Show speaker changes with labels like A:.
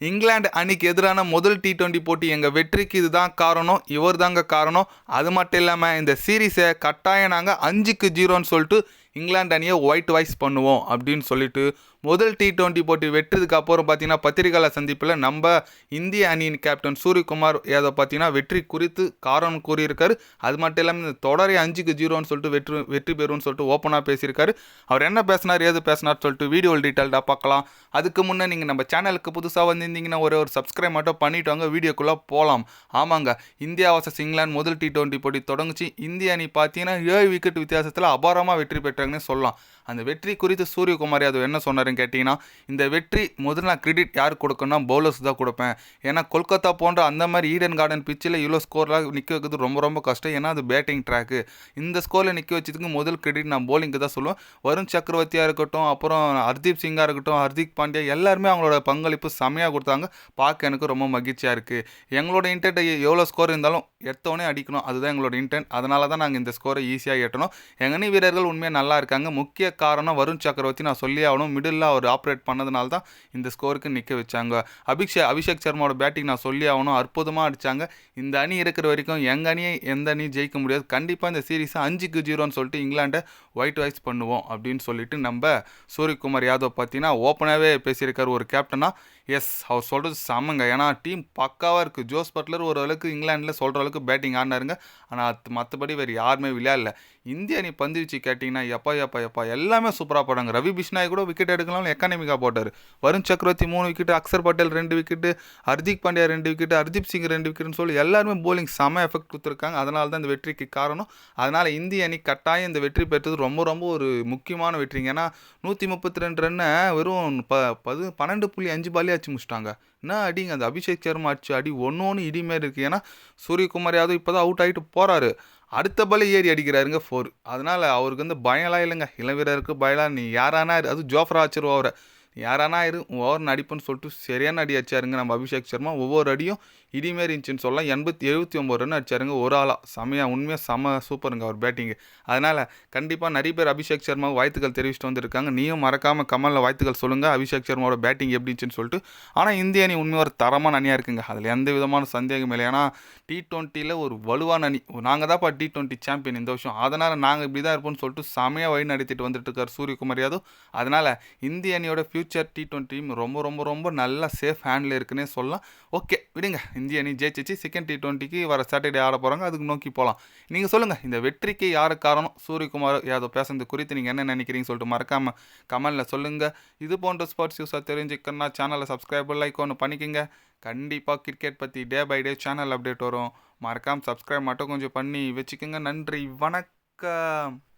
A: இங்கிலாந்து அணிக்கு எதிரான முதல் டி ட்வெண்ட்டி போட்டி எங்கள் வெற்றிக்கு இதுதான் காரணம் இவர் தாங்க காரணம். அது மட்டும் இல்லாமல் இந்த சீரீஸை கட்டாயம் நாங்கள் அஞ்சுக்கு ஜீரோன்னு சொல்லிட்டு இங்கிலாந்து அணியை ஒயிட் வாய்ஸ் பண்ணுவோம் அப்படின்னு சொல்லிட்டு முதல் டி ட்வெண்ட்டி போட்டி வெற்றதுக்கு அப்புறம் பார்த்தீங்கன்னா பத்திரிகையாளர் சந்திப்பில் நம்ம இந்திய அணியின் கேப்டன் சூரியகுமார் யாதவ் பார்த்தீங்கன்னா வெற்றி குறித்து காரணம் கூறியிருக்காரு. அது மட்டும் இல்லாமல் இந்த தொடரை அஞ்சுக்கு ஜீரோன்னு சொல்லிட்டு வெற்றி வெற்றி பெறும்னு சொல்லிட்டு ஓப்பனாக பேசியிருக்காரு. அவர் என்ன பேசினார் ஏது பேசினார் சொல்லிட்டு வீடியோ டீட்டெயில்டாக பார்க்கலாம். அதுக்கு முன்னே நீங்கள் நம்ம சேனலுக்கு புதுசாக வந்து இருந்தீங்கன்னா ஒரே ஒரு சப்ஸ்கிரைப் மட்டும் பண்ணிட்டு வாங்க வீடியோக்குள்ளே போகலாம் ஆமாங்க இந்தியா வர்சஸ் இங்கிலாந்து முதல் டி டுவெண்ட்டி போட்டி தொடங்குச்சு. இந்திய அணி பார்த்தீங்கன்னா ஏழு விக்கெட் வித்தியாசத்தில் அபாரமாக வெற்றி பெற்றாங்கன்னு சொல்லலாம். அந்த வெற்றி குறித்து சூரியகுமார் யாதவ் என்ன சொன்னாருன்னு கேட்டிங்கன்னா இந்த வெற்றி முதல்ல நான் கிரெடிட் யார் கொடுக்கணும்னா பவுலர்ஸ் தான் கொடுப்பேன். ஏன்னா கொல்கத்தா போன்ற அந்த மாதிரி ஈடன் கார்டன் பிச்சில் இவ்வளோ ஸ்கோர்லாம் நிற்க வைக்கிறது ரொம்ப ரொம்ப கஷ்டம். ஏன்னா அது பேட்டிங் ட்ராக்கு இந்த ஸ்கோரில் நிற்க வச்சதுக்கு முதல் கிரெடிட் நான் போலிங்க்கு தான் சொல்லுவேன். வருண் சக்கரவர்த்தியாக இருக்கட்டும் அப்புறம் ஹர்தீப் சிங்காக இருக்கட்டும் ஹர்திக் பாண்டியா எல்லாருமே அவங்களோட பங்களிப்பு செம்மையாக கொடுத்தாங்க. பார்க்க எனக்கு ரொம்ப மகிழ்ச்சியாக இருக்குது எங்களோட இன்டென்ட் எவ்வளோ ஸ்கோர் இருந்தாலும் எடுத்தோடனே அடிக்கணும். அதுதான் எங்களோட இன்டென்ட் அதனால தான் நாங்கள் இந்த ஸ்கோரை ஈஸியாக எட்டணும். எங்கனி வீரர்கள் உண்மையாக நல்லா இருக்காங்க. முக்கிய காரணம் வருண் சக்கரவர்த்தி நான் சொல்லி ஆகணும். மிடில் அவர் ஆப்ரேட் பண்ணதுனால தான் இந்த ஸ்கோருக்கு நிற்க வச்சாங்க. அபிஷேக் அபிஷேக் சர்மாவோட பேட்டிங் நான் சொல்லி ஆகணும். அற்புதமாக அடித்தாங்க இந்த அணி இருக்கிற வரைக்கும் எங்கள் அணியை எந்த அணியும் ஜெயிக்க முடியாது. கண்டிப்பாக இந்த சீரீஸை அஞ்சுக்கு ஜீரோன்னு சொல்லிட்டு இங்கிலாண்டை ஒயிட் வாய்ஸ் பண்ணுவோம் அப்படின்னு சொல்லிட்டு நம்ம சூரியகுமார் யாதவ் பார்த்தீங்கன்னா ஓப்பனாகவே பேசியிருக்கார். ஒரு கேப்டனாக எஸ் அவர் சொல்கிறது செம்மங்க. ஏன்னா டீம் பக்காவாக இருக்குது ஜோஸ் பட்லர் ஓரளவுக்கு இங்கிலாண்டில் சொல்கிற அளவுக்கு பேட்டிங் ஆடினாருங்க. ஆனால் மற்றபடி வேறு யாருமே விளையாடல. இந்திய அணி பந்து வச்சு கேட்டிங்கன்னா எப்பா எப்பா எப்பா எல்லாமே சூப்பராக போடுறாங்க ரவி பிஷ்னாய் கூட விக்கெட் எடுக்கலாம் எக்கானமிக்காக போட்டார். வருண் சக்கரவர்த்தி மூணு விக்கெட் அக்ஷர் பட்டேல் ரெண்டு விக்கெட்டு ஹர்திக் பாண்டியா ரெண்டு விக்கெட் ஹர்தீப் சிங் ரெண்டு விக்கெட்னு சொல்லி எல்லாருமே போலிங் செம்ம எஃபெக்ட் கொடுத்துருக்காங்க. அதனால தான் இந்த வெற்றிக்கு காரணம். அதனால் இந்திய அணி கட்டாயம் இந்த வெற்றி பெற்றது ரொம்ப ரொம்ப ஒரு முக்கியமான வெற்றிங்க. ஏன்னா நூற்றி முப்பத்தி ரெண்டு ரன்னை வெறும் ப பது பன்னெண்டு புள்ளி அஞ்சு பாலே அடிச்சு முடிச்சிட்டாங்க. என்ன அடிங்க? அந்த அபிஷேக் சர்மா அடிச்சு அடி ஒன்று ஒன்று இடி மாரி இருக்குது ஏன்னா சூரியகுமார் யாதவ் இப்போ தான் அவுட் ஆகிட்டு போகிறாரு அடுத்த பால் ஏறி அடிக்கிறாருங்க ஃபோர். அதனால் அவருக்கு வந்து பயம்லாம் இல்லைங்க. இளம் வீரருக்கு பயலாம் நீ யாரானா அது ஜோஃப்ரா ஆச்சிருவா அவரை. யாரானா இரு ஓவர் அடிப்புன்னு சொல்லிட்டு சரியான அடி அடிச்சாருங்க நம்ம அபிஷேக் சர்மா. ஒவ்வொரு அடியும் இடிமாரி இருந்துச்சுன்னு சொல்லலாம் எண்பத்தி எழுபத்தி ஒம்பது ரன் அடிச்சாருங்க ஒரு ஆளாக செமையாக உண்மையாக செம சூப்பருங்க அவர் பேட்டிங்கு அதனால் கண்டிப்பாக நிறைய பேர் அபிஷேக் சர்மாவுக்கு வாழ்த்துக்கள் தெரிவிச்சுட்டு வந்திருக்காங்க. நீயும் மறக்காமல் கமலில் வாழ்த்துக்கள் சொல்லுங்கள் அபிஷேக் சர்மாவோட பேட்டிங் எப்படிச்சுன்னு சொல்லிட்டு. ஆனால் இந்திய அணி உண்மையாக ஒரு தரமான அணியாக இருக்குங்க. அதில் எந்த விதமான சந்தேகம் இல்லை. ஏன்னா டி டுவெண்ட்டியில் ஒரு வலுவான அணி. நாங்கள் தான்ப்பா டி டுவெண்ட்டி சாம்பியன் இந்த வருஷம். அதனால் நாங்கள் இப்படி தான் இருப்போம்னு சொல்லிட்டு செமையாக வழி நடத்திட்டு வந்துட்டு இருக்கார் சூரியகுமார் யாதவ். அதனால் இந்திய அணியோட ஃபியூச்சர் டி டுவெண்ட்டி ரொம்ப ரொம்ப ரொம்ப நல்லா சேஃப் ஹேண்டில் இருக்குன்னே சொல்லலாம். ஓகே விடுங்க. இந்திய அணி ஜெயிச்சிச்சு. செகண்ட் டி டுவெண்ட்டிக்கு வர சாட்டர்டே ஆட போகிறாங்க அதுக்கு நோக்கி போகலாம் நீங்கள் சொல்லுங்கள் இந்த வெற்றிக்கு யாரு காரணம்? சூரியகுமார் யாதவ் பேசுறது குறித்து நீங்கள் என்ன நினைக்கிறீங்க சொல்லிட்டு மறக்காமல் கமெண்டில் சொல்லுங்கள் இது போன்ற ஸ்போர்ட்ஸ் யூஸாக தெரிஞ்சுக்கணும்னா சேனலை சப்ஸ்கிரைப் லைக் ஒன்று பண்ணிக்கோங்க. கண்டிப்பாக கிரிக்கெட் பற்றி day by day channel update வரும். மறக்காமல் சப்ஸ்கிரைப் மட்டும் கொஞ்சம் பண்ணி வச்சுக்கோங்க. நன்றி. வணக்கம்.